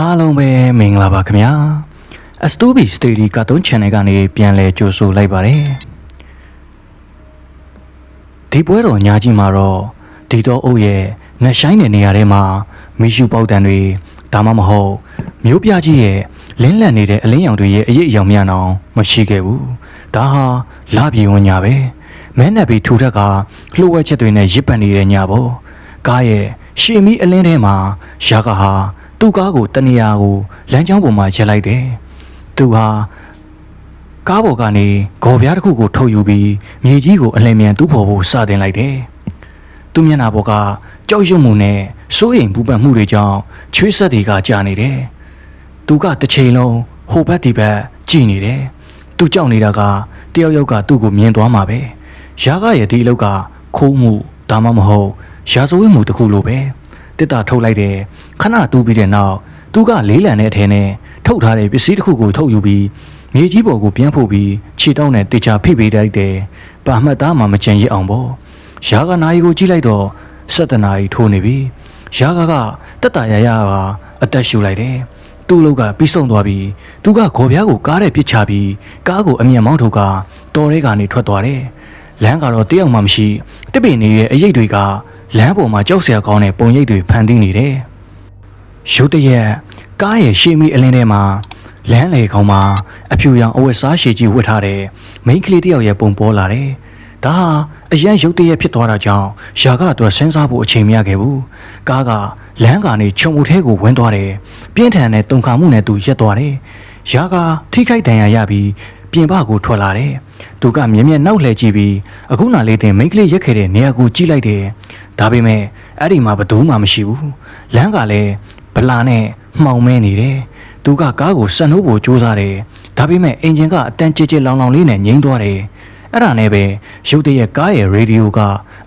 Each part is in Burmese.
အားလုံးပဲမင်္ဂလာပါခင်ဗျာအစတူဘီစတေဒီကာတွန်း channel ကနေပြန်လည်ကြိုဆိုလိုက်ပါတယ်ဒီပွဲတော်ညာကြီးမှာတော့ဒီတော့အုပ်ရဲ့နှဆိုင်တဲ့နေရာထဲမှာမီရှူပေါက်တန်တွေဒါမှမဟုတ်မျိုးပြကြီးရဲ့လင်းလန့်နေတဲ့အလင်းရောင်တွေရဲ့အရေးအယောင်မြန်အောင်မရှိခဲ့ဘူးဒါဟာလာပြေဝင်ညာပဲမဲနက်ပြီးထူထက်ကလှုပ်ဝက်ချက်တွေနဲ့ရစ်ပတ်နေတဲ့ညာပေါ့ကားရဲ့ရှီမီအလင်းထဲမှာရာကဟာ သူ့ကားကိုတနေရာကိုလမ်းကြောင်းပေါ်မှာရက်လိုက်တယ်သူဟာကားပေါ်ကနေဂေါ်ပြားတစ်ခုကိုထုတ်ယူပြီးမြေကြီးကိုအလင်းမြန်တူးဖော်ဖို့စတင်လိုက်တယ်သူမျက်နှာပေါ်ကကြောက်ရွံ့မှုနဲ့စိုးရိမ်ပူပန်မှုတွေကြောင့်ချွေးဆက်တွေကကြာနေတယ်သူကတစ်ချိန်လုံးဟိုဘက်ဒီဘက်ကြည်နေတယ်သူကြောက်နေတာကတယောက်ယောက်ကသူ့ကိုမြင်သွားမှာပဲရာဂရဲ့ဒီအလောက်ကခိုးမှုဒါမှမဟုတ်ရာဇဝတ်မှုတစ်ခုလိုပဲ တစ်တာထုတ်လိုက်တယ်ခဏတူးပြီးတဲ့နောက်သူကလေးလံတဲ့အထဲနဲ့ထုတ်ထားတဲ့ပစ္စည်းတစ်ခုကိုထုတ်ယူပြီးမြေကြီးပေါ်ကိုပြန်ဖို့ပြီးခြေတောင်းနဲ့တေချာဖိပေးလိုက်တယ်ပါမှတ်သားမှမချင်ရအောင်ပေါ့ရာဂနာယီကိုကြည့်လိုက်တော့ဆက်တနာရီထိုးနေပြီရာဂကတက်တာရရကအသက်ရှူလိုက်တယ်သူ့လောက်ကပြီးဆုံးသွားပြီးသူကဂေါ်ပြားကိုကားတဲ့ပစ်ချပြီးကားကိုအမြင်မောင်းထုတ်ကတော်ရဲကနေထွက်သွားတယ်လမ်းကတော့တယောက်မှမရှိတစ်ပင်နေရဲ့အရိတ်တွေက လမ်းပေါ်မှာကြောက်စရာကောင်းတဲ့ပုံရိပ်တွေဖန်တီးနေတယ်ရုတ်တရက်ကားရဲ့ရှေ့မီအလင်းထဲမှာလမ်းလေကောင်မှာအဖြူရောင်အဝတ်စားရှည်ကြီးဝတ်ထားတဲ့မိန်းကလေးတစ်ယောက်ရဲ့ပုံပေါ်လာတယ်။ဒါဟာအရန်ရုတ်တရက်ဖြစ်သွားတာကြောင့်ယာကတော့စဉ်းစားဖို့အချိန်မရခဲ့ဘူး။ကားကလမ်းကနေခြုံမှုထဲကိုဝင်သွားတယ်။ပြင်းထန်တဲ့တုန်ခါမှုနဲ့သူရက်သွားတယ်။ယာကထိခိုက်ဒဏ်ရာရပြီး ပြင်ပကိုထွက်လာတယ်။သူကမြင်မြင်နောက်လှည့်ကြည့်ပြီးအခုနာလေးတင်မိန်းကလေးရက်ခဲ့တဲ့နေရာကိုကြည့်လိုက်တယ်။ဒါပေမဲ့အဲ့ဒီမှာဘယ်သူမှမရှိဘူး။လမ်းကလည်းဗလာနဲ့မှောင်မဲနေတယ်။သူကကားကိုစက်နှုတ်ဖို့ကြိုးစားတယ်။ဒါပေမဲ့အင်ဂျင်ကအတန်ကြဲကြဲလောင်လောင်လေးနဲ့ငြိမ်းသွားတယ်။အဲ့ဒါနဲ့ပဲရုတ်တရက်ကားရဲ့ရေဒီယိုက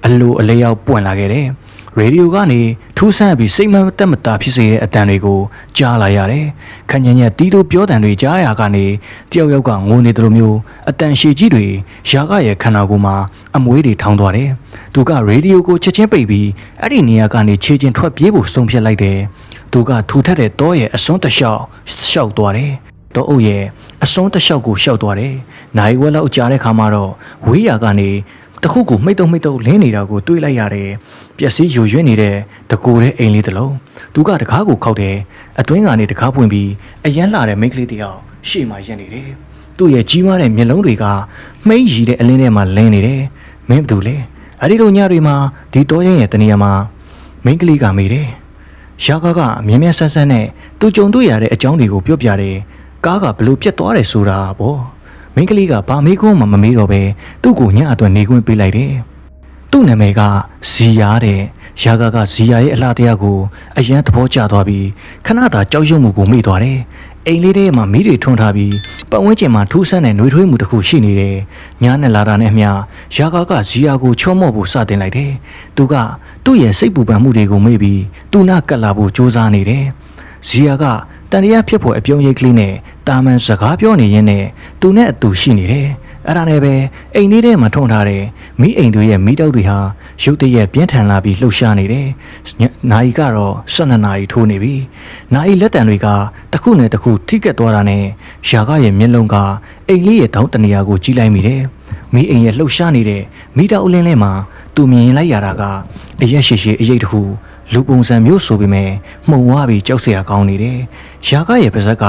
အလိုအလျောက်ပွင့်လာခဲ့တယ်။ ရေဒီယိုကနေထူးဆန်းပြီးစိတ်မတက်မတာဖြစ်စေတဲ့အတန်တွေကိုကြားလာရတယ်။ခញ្ញညက်တီးတို့ပြောတန်တွေကြားရကနေတယောက်ယောက်ကငိုနေတယ်လို့မျိုးအတန်ရှည်ကြီးတွေရာကရဲ့ခန္ဓာကိုယ်မှာအမွေးတွေထောင်းသွားတယ်။သူကရေဒီယိုကိုချက်ချင်းပိတ်ပြီးအဲ့ဒီနေရာကနေခြေချင်းထွက်ပြေးဖို့ဆုံးဖြတ်လိုက်တယ်။သူကထူထပ်တဲ့တောရဲ့အစွန်းတစ်လျှောက်ရှောက်သွားတယ်။တောအုပ်ရဲ့အစွန်းတစ်လျှောက်ကိုရှောက်သွားတယ်။နိုင်ဝက်လောက်ကြာတဲ့ခါမှာတော့ဝေးရာကနေ တခုခုမိတ်တုံမိတ်တုံလင်းနေတာကိုတွေးလိုက်ရတယ်။ပျက်စီးယိုရွေ့နေတဲ့တကူတဲ့အိမ်လေးတစ်လုံးသူကတကားကိုခောက်တယ်။အတွင်းကနေတကားပွင့်ပြီးအရန်လာတဲ့မိန်းကလေးတစ်ယောက်ရှေ့မှာရက်နေတယ်။သူ့ရဲ့ကြီးမားတဲ့မျက်လုံးတွေကမှိန်းရီတဲ့အလင်းထဲမှာလင်းနေတယ်။မင်းဘာလုပ်လဲ။အဲ့ဒီလိုညတွေမှာဒီတောရင်ရဲ့တနေရာမှာမိန်းကလေးကမေးတယ်။ရာကာကမြင်းမြတ်ဆန်းဆန်းနဲ့သူကြုံတွေ့ရတဲ့အကြောင်းတွေကိုပြောပြတယ်။ကားကဘလို့ပြတ်သွားတယ်ဆိုတာပေါ့။ မိန်းကလေးကဘာမေးခွန်းမှမမေးတော့ပဲသူ့ကိုညအတွက်နေခွင့်ပေးလိုက်တယ်။သူ့နာမည်ကဇီယာတဲ့ရာဂကဇီယာရဲ့အလှတရားကိုအရန်သဘောကျသွားပြီးခဏသာကြောက်ရွံ့မှုကိုမေ့သွားတယ်။အိမ်လေးထဲမှာမီးတွေထွန်းထားပြီးပတ်ဝန်းကျင်မှာထူးဆန်းတဲ့နှွေးထွေးမှုတစ်ခုရှိနေတယ်။ညာနဲ့လာတာနဲ့အမျှရာဂကဇီယာကိုချောမော့ဖို့စတင်လိုက်တယ်။သူကသူ့ရဲ့စိတ်ပူပန်မှုတွေကိုမေ့ပြီးသူ့နာကပ်လာဖို့ကြိုးစားနေတယ်။ဇီယာကတန်တရားဖြစ်ဖို့အပြုံးရိပ်ကလေးနဲ့ တာမန်စကားပြောနေရင်းနဲ့သူနဲ့အတူရှိနေတယ်။အဲ့ဒါနဲ့ပဲအိမ်လေးထဲမှာထွန်းထားတဲ့မိအိမ်တွေရဲ့မိတောက်တွေဟာရုတ်တရက်ပြင်းထန်လာပြီးလှုပ်ရှားနေတယ်။နာယီကတော့12နာရီထိုးနေပြီ။နာယီလက်တံတွေကတစ်ခုနဲ့တစ်ခုထိကက်သွားတာနဲ့ယာကရဲ့မျက်လုံးကအိမ်လေးရဲ့တောင်းတနေရာကိုကြည့်လိုက်မိတယ်။မိအိမ်ရဲ့လှုပ်ရှားနေတဲ့မိတောက်အလင်းလေးမှာသူမြင်လိုက်ရတာကအရက်ရှိရှိအရေးတခုလူပုံစံမျိုးဆိုပေမဲ့မှုံဝါပြီးကြောက်စရာကောင်းနေတယ်။ရာကရဲ့ပါဇက်က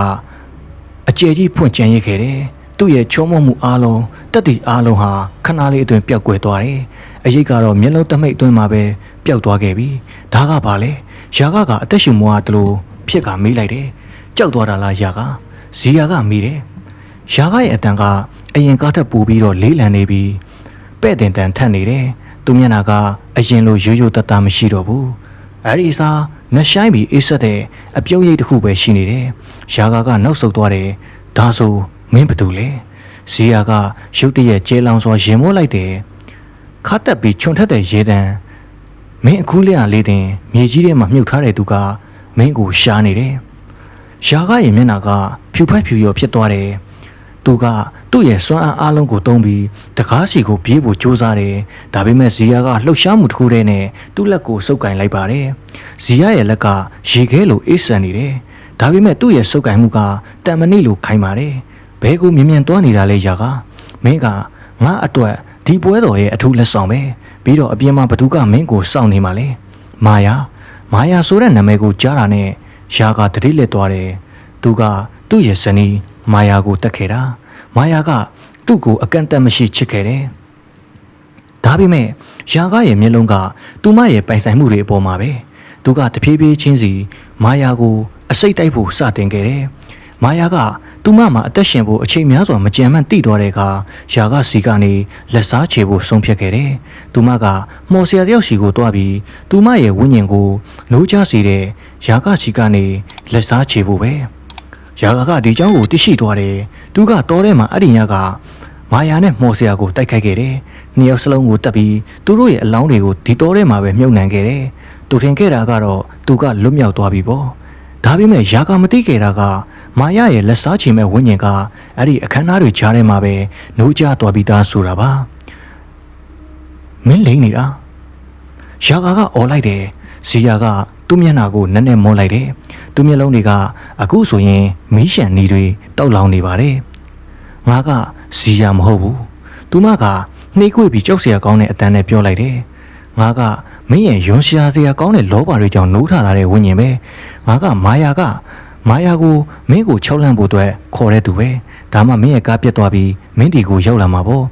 အကျယ်ကြီးဖွင့်ကြံရစ်ခဲ့တယ်။သူ့ရဲ့ချုံမမှုအားလုံးတက်တီအားလုံးဟာခဏလေးအတွင်းပျောက်ကွယ်သွားတယ်။အရေးကတော့မျက်လုံးတမိတ်အတွင်းမှာပဲပျောက်သွားခဲ့ပြီ။ဒါကဘာလဲ။ရာကကအသက်ရှူမွားတလို့ဖြစ်ကမေးလိုက်တယ်။ကြောက်သွားတာလားရာက။ဇီယာကမေးတယ်။ရာကရဲ့အတန်ကအရင်ကားထက်ပိုပြီးတော့လေးလံနေပြီးပဲ့တင်တန်ထက်နေတယ်။သူမျက်နှာကအရင်လိုရိုးရိုးတတမရှိတော့ဘူး။အဲဒီစား နှဆိုင်ပြီးအေးဆက်တဲ့အပြုံးရိပ်တစ်ခုပဲရှိနေတယ်။ရာဂါကနောက်ဆုတ်သွားတယ်။ဒါဆိုမင်းဘာတူလဲ။ဇီယာကရုတ်တရက်ကျဲလောင်စွာရင်မိုးလိုက်တယ်။ခါတက်ပြီးခြုံထက်တဲ့ရေတံမင်းအခုလျာလေးတင်မြေကြီးထဲမှာမြုပ်ထားတဲ့သူကမင်းကိုရှားနေတယ်။ရာဂါရဲ့မျက်နှာကဖြူဖက်ဖြူရောဖြစ်သွားတယ်။သူကသူ့ရဲ့စွမ်းအားအလုံးကိုတုံးပြီးတကားစီကိုပြေးဖို့ကြိုးစားတယ်။ဒါပေမဲ့ဇီယာကလှုပ်ရှားမှုတစ်ခုတည်းနဲ့သူ့လက်ကိုစုပ်ကင်လိုက်ပါတယ်။ ဇီယာရဲ့လက်ကရေခဲလိုအေးဆန်နေတယ်။ဒါပေမဲ့သူ့ရဲ့စုပ်ကိုင်မှုကတန်မဏိလိုခိုင်ပါတယ်ဘဲကိုမြင်မြင်သွားနေတာလဲရာကမင်းကငါအတွက်ဒီပွဲတော်ရဲ့အထူးလက်ဆောင်ပဲပြီးတော့အပြင်မှာဘသူကမင်းကိုစောင့်နေမှာလဲမာယာမာယာဆိုတဲ့နာမည်ကိုကြားတာနဲ့ရာကတတိလက်သွားတယ်သူကသူ့ရဲ့ဇနီးမာယာကိုတတ်ခဲ့တာမာယာကသူ့ကိုအကန့်အသတ်မရှိချစ်ခဲ့တယ်ဒါပေမဲ့ရာဂရဲ့မျက်လုံးကသူမရဲ့ပိုင်ဆိုင်မှုတွေအပေါ်မှာပဲ သူကတဖြည်းဖြည်းချင်းစီမာယာကိုအစိတ်တိုက်ဖို့စတင်ခဲ့တယ်။မာယာကသူမမှာအသက်ရှင်ဖို့အချိန်များစွာမကြံမှန်တိသွားတဲ့အခါရာဂစီကနေလက်စားချေဖို့ဆုံးဖြတ်ခဲ့တယ်။သူမကမော်ဆရာတယောက်စီကိုတွားပြီးသူမရဲ့ဝိညာဉ်ကိုနိုးချစေတဲ့ရာဂစီကနေလက်စားချေဖို့ပဲ။ ရာဂကဒီเจ้าကိုတိရှိသွားတယ်။သူကတော်ထဲမှာအဲ့ဒီညကမာယာနဲ့မော်ဆရာကိုတိုက်ခိုက်ခဲ့တယ်။နှစ်ယောက်စလုံးကိုတက်ပြီးသူတို့ရဲ့အလောင်းတွေကိုဒီတော်ထဲမှာပဲမြုပ်နှံခဲ့တယ်။ သူထင်ခဲ့တာကတော့သူကလွတ်မြောက်သွားပြီပေါ့။ဒါပေမဲ့ရာဂမသိခဲ့တာကမာယာရဲ့လက်စားချင်မဲ့ဝိညာဉ်ကအဲ့ဒီအခမ်းအနားတွေကြားထဲမှာပဲနှိုးကြသွားပြီးသားဆိုတာပါ။မင်းလိမ့်နေတာ။ရာဂါကអော်လိုက်တယ်ဇီယာကသူ့မျက်နှာကိုနက်နက်မောလိုက်တယ်သူ့မျက်လုံးတွေကအခုဆိုရင်မီးရှံနေတွေတောက်လောင်နေပါတယ်ငါကဇီယာမဟုတ်ဘူးသူမကနှိကွေ့ပြီးကြောက်စရာကောင်းတဲ့အတန်းနဲ့ပြောလိုက်တယ်ငါက မင်းရဲ့ယွန်ရှာစရာကောင်းတဲ့လောဘတွေကြောင့်နိုးထလာတဲ့ဝိညာဉ်ပဲငါကမာယာကမာယာကိုမင်းကိုချောက်လန့်ဖို့အတွက်ခေါ်တဲ့သူပဲဒါမှမင်းရဲ့ကားပြတ်သွားပြီးမင်းဒီကိုရောက်လာမှာပေါ့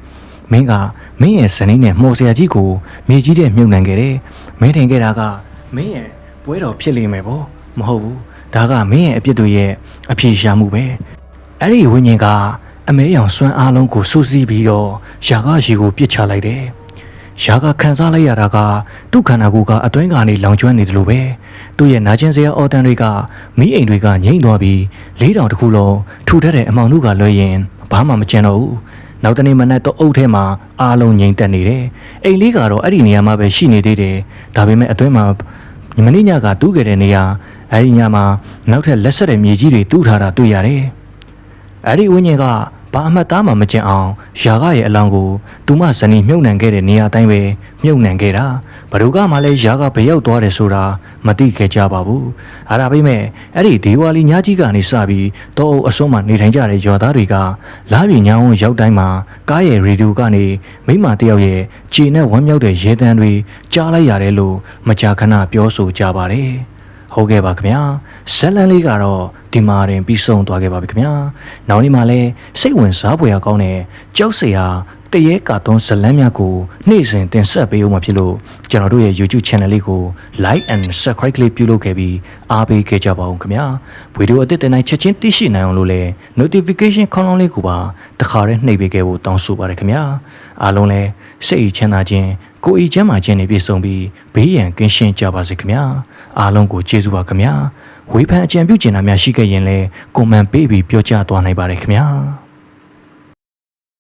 မင်းကမင်းရဲ့ဇနီးနဲ့မှော်ဆရာကြီးကိုမြေကြီးတဲ့မြုပ်နှံခဲ့တယ်။မင်းထင်ခဲ့တာကမင်းရဲ့ပွဲတော်ဖြစ်လိမ့်မယ်ပေါ့။မဟုတ်ဘူး။ဒါကမင်းရဲ့အပြစ်တွေရဲ့အဖြေရှာမှုပဲ။အဲ့ဒီဝိညာဉ်ကအမဲရောင်စွမ်းအားလုံးကိုစူးစီးပြီးတော့ယာကရီကိုပြစ်ချလိုက်တယ်။ ယာကခံစားလိုက်ရတာကသူ့ခန္ဓာကိုယ်ကအတွင်းကနေလောင်ကျွမ်းနေတယ်လို့ပဲ။သူ့ရဲ့နာကျင်စရာအော်တန်တွေကမိအိမ်တွေကငိမ့်သွားပြီးလေးတောင်တစ်ခုလုံးထူထပ်တဲ့အမောင်တို့ကလွှဲရင်ဘာမှမကျန်တော့ဘူး။နောက်တနေ့မနက်တော့အုပ်ထဲမှာအားလုံးငြိမ်သက်နေတယ်။အိမ်လေးကတော့အဲ့ဒီနေရာမှာပဲရှိနေသေးတယ်။ဒါပေမဲ့အတွင်းမှာမနေ့ညကတူးခဲ့တဲ့နေရာအဲ့ဒီညမှာနောက်ထပ်လက်ဆက်တဲ့မြေကြီးတွေတူးထားတာတွေ့ရတယ်။အဲ့ဒီဝိညာဉ်က ဘာအမှတ်သားမှမကျင်အောင်ယာကရဲ့အလောင်းကိုသူမဇနီးမြုပ်နှံခဲ့တဲ့နေရာတိုင်းပဲမြုပ်နှံခဲ့တာဘဒုကမှလည်းယာကဘရောက်သွားတယ်ဆိုတာမသိခဲ့ကြပါဘူး။အဲ့ဒါပေမဲ့အဲ့ဒီဒေဝါလီညကြီးကနေစပြီးတောအုပ်အစွန်းမှနေထိုင်ကြတဲ့ရွာသားတွေကလာပြည်ညောင်းရောက်တိုင်းမှာကားရဲ့ရေဒီယိုကနေမိမတယောက်ရဲ့ခြေနဲ့ဝမ်းမြောက်တဲ့ရဲတန်းတွေကြားလိုက်ရတယ်လို့မကြာခဏပြောဆိုကြပါတယ်။ဟုတ်ကဲ့ပါခင်ဗျာ ဇက်လန်လေးကတော့ဒီမှာတင်ပြီးဆုံးသွားခဲ့ပါပြီခင်ဗျာနောက်နေ့မှလည်းစိတ်ဝင်စားဖွယ်ရာကောင်းတဲ့ကြောက်စရာတရေကာတွန်းဇလန်းများကိုနေ့စဉ်တင်ဆက်ပေးဦးမှာဖြစ်လို့ကျွန်တော်တို့ရဲ့ YouTube channel လေးကို like and subscribe လေးပြုလုပ်ခဲ့ပြီးအားပေးခဲ့ကြပါဦးခင်ဗျာဗီဒီယိုအသစ်တင်တိုင်းချက်ချင်းသိရှိနိုင်အောင်လို့လည်း notification ခေါင်းလောင်းလေးကိုပါတခါတည်းနှိပ်ပေးခဲ့ဖို့တောင်းဆိုပါတယ်ခင်ဗျာအားလုံးလည်းစိတ်အချမ်းသာခြင်းကိုယ်အီချမ်းသာခြင်းတွေပြည့်စုံပြီးဘေးရန်ကင်းရှင်းကြပါစေခင်ဗျာအားလုံးကိုကျေးဇူးပါခင်ဗျာ ဝေဖန်အကြံပြုချင်တာများရှိခဲ့ရင်လည်းကွန်မန့်ပေးပြီးပြောကြားသွားနိုင်ပါတယ်ခင်ဗျာ